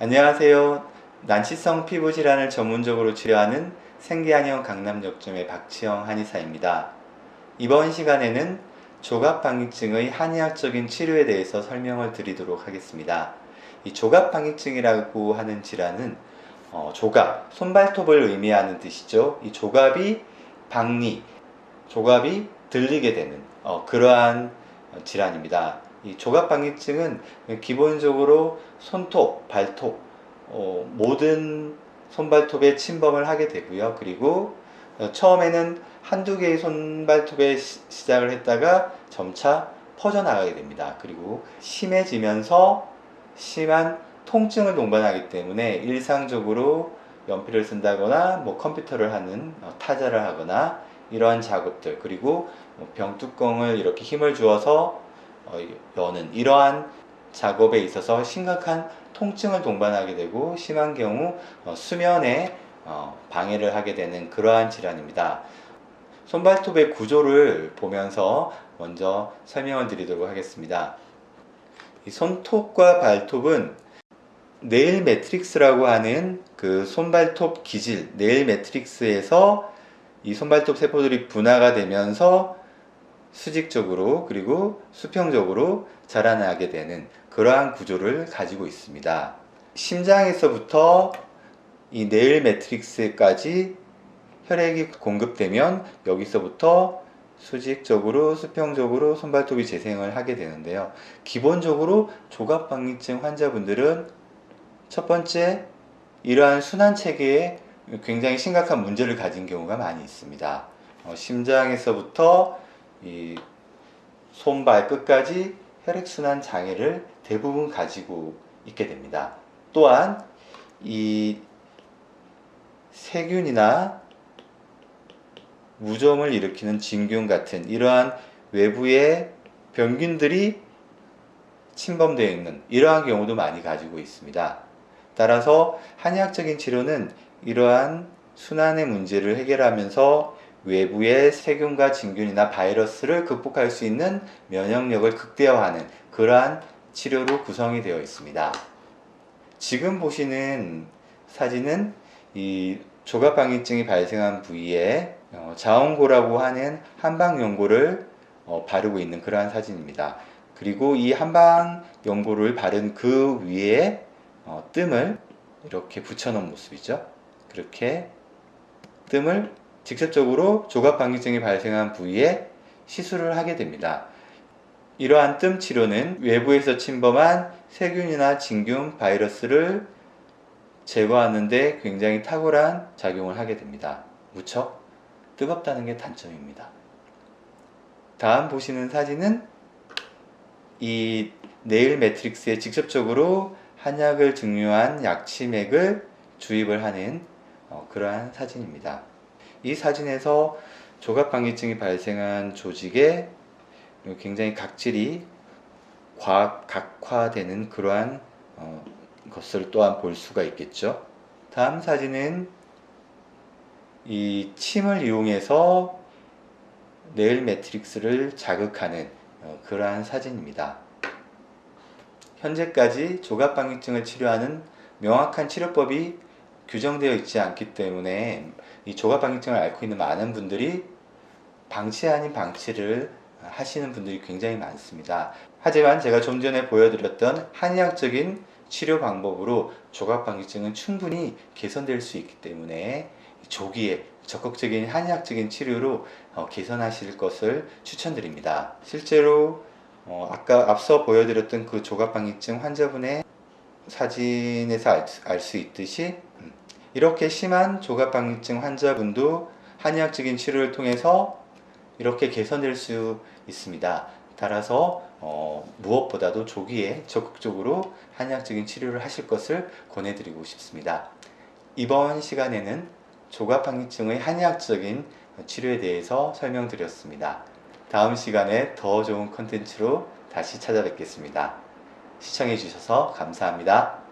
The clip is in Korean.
안녕하세요. 난치성 피부 질환을 전문적으로 치료하는 생기한의원 강남역점의 박지영 한의사입니다. 이번 시간에는 조갑방익증의 한의학적인 치료에 대해서 설명을 드리도록 하겠습니다. 이 조갑방익증이라고 하는 질환은 어, 조갑, 손발톱을 의미하는 뜻이죠. 이 조갑이 박리, 조갑이 들리게 되는 어, 그러한 질환입니다. 이 조갑방익증은 기본적으로 손톱, 발톱, 어, 모든 손발톱에 침범을 하게 되고요. 그리고 어, 처음에는 한두 개의 손발톱에 시, 시작을 했다가 점차 퍼져나가게 됩니다. 그리고 심해지면서 심한 통증을 동반하기 때문에 일상적으로 연필을 쓴다거나 뭐 컴퓨터를 하는 어, 타자를 하거나 이러한 작업들 그리고 뭐 병뚜껑을 이렇게 힘을 주어서 어, 여는 이러한 작업에 있어서 심각한 통증을 동반하게 되고 심한 경우 어, 수면에 어, 방해를 하게 되는 그러한 질환입니다. 손발톱의 구조를 보면서 먼저 설명을 드리도록 하겠습니다. 이 손톱과 발톱은 네일 매트릭스라고 하는 그 손발톱 기질, 네일 매트릭스에서 이 손발톱 세포들이 분화가 되면서 수직적으로 그리고 수평적으로 자라나게 되는 그러한 구조를 가지고 있습니다. 심장에서부터 이 네일 매트릭스까지 혈액이 공급되면 여기서부터 수직적으로 수평적으로 손발톱이 재생을 하게 되는데요. 기본적으로 조갑방익증 환자분들은 첫 번째 이러한 순환 체계에 굉장히 심각한 문제를 가진 경우가 많이 있습니다. 어, 심장에서부터 이 손발 끝까지 혈액순환 장애를 대부분 가지고 있게 됩니다. 또한 이 세균이나 무좀을 일으키는 진균 같은 이러한 외부의 병균들이 침범되어 있는 이러한 경우도 많이 가지고 있습니다. 따라서 한의학적인 치료는 이러한 순환의 문제를 해결하면서 외부의 세균과 진균이나 바이러스를 극복할 수 있는 면역력을 극대화하는 그러한 치료로 구성이 되어 있습니다. 지금 보시는 사진은 이 조갑방익증이 발생한 부위에 어, 자원고라고 하는 한방 연고를 어, 바르고 있는 그러한 사진입니다. 그리고 이 한방 연고를 바른 그 위에 어, 뜸을 이렇게 붙여놓은 모습이죠. 그렇게 뜸을 직접적으로 조갑방귀증이 발생한 부위에 시술을 하게 됩니다. 이러한 뜸 치료는 외부에서 침범한 세균이나 진균, 바이러스를 제거하는데 굉장히 탁월한 작용을 하게 됩니다. 무척 뜨겁다는 게 단점입니다. 다음 보시는 사진은 이 네일 매트릭스에 직접적으로 한약을 증류한 약치맥을 주입을 하는 어, 그러한 사진입니다. 이 사진에서 조갑방귀증이 발생한 조직에 굉장히 각질이 과학 각화되는 그러한 어, 것을 또한 볼 수가 있겠죠. 다음 사진은 이 침을 이용해서 네일 매트릭스를 자극하는 어, 그러한 사진입니다. 현재까지 조갑방귀증을 치료하는 명확한 치료법이 규정되어 있지 않기 때문에 이 조갑방귀증을 앓고 있는 많은 분들이 방치 아닌 방치를 하시는 분들이 굉장히 많습니다. 하지만 제가 좀 전에 보여드렸던 한의학적인 치료 방법으로 조갑방귀증은 충분히 개선될 수 있기 때문에 조기에 적극적인 한의학적인 치료로 어, 개선하실 것을 추천드립니다. 실제로 어, 아까 앞서 보여드렸던 그 조갑방귀증 환자분의 사진에서 알 수 있듯이 음, 이렇게 심한 조갑방귀증 환자분도 한의학적인 치료를 통해서 이렇게 개선될 수 있습니다. 따라서 어, 무엇보다도 조기에 적극적으로 한의학적인 치료를 하실 것을 권해드리고 싶습니다. 이번 시간에는 조갑방귀증의 한의학적인 치료에 대해서 설명드렸습니다. 다음 시간에 더 좋은 컨텐츠로 다시 찾아뵙겠습니다. 시청해주셔서 감사합니다.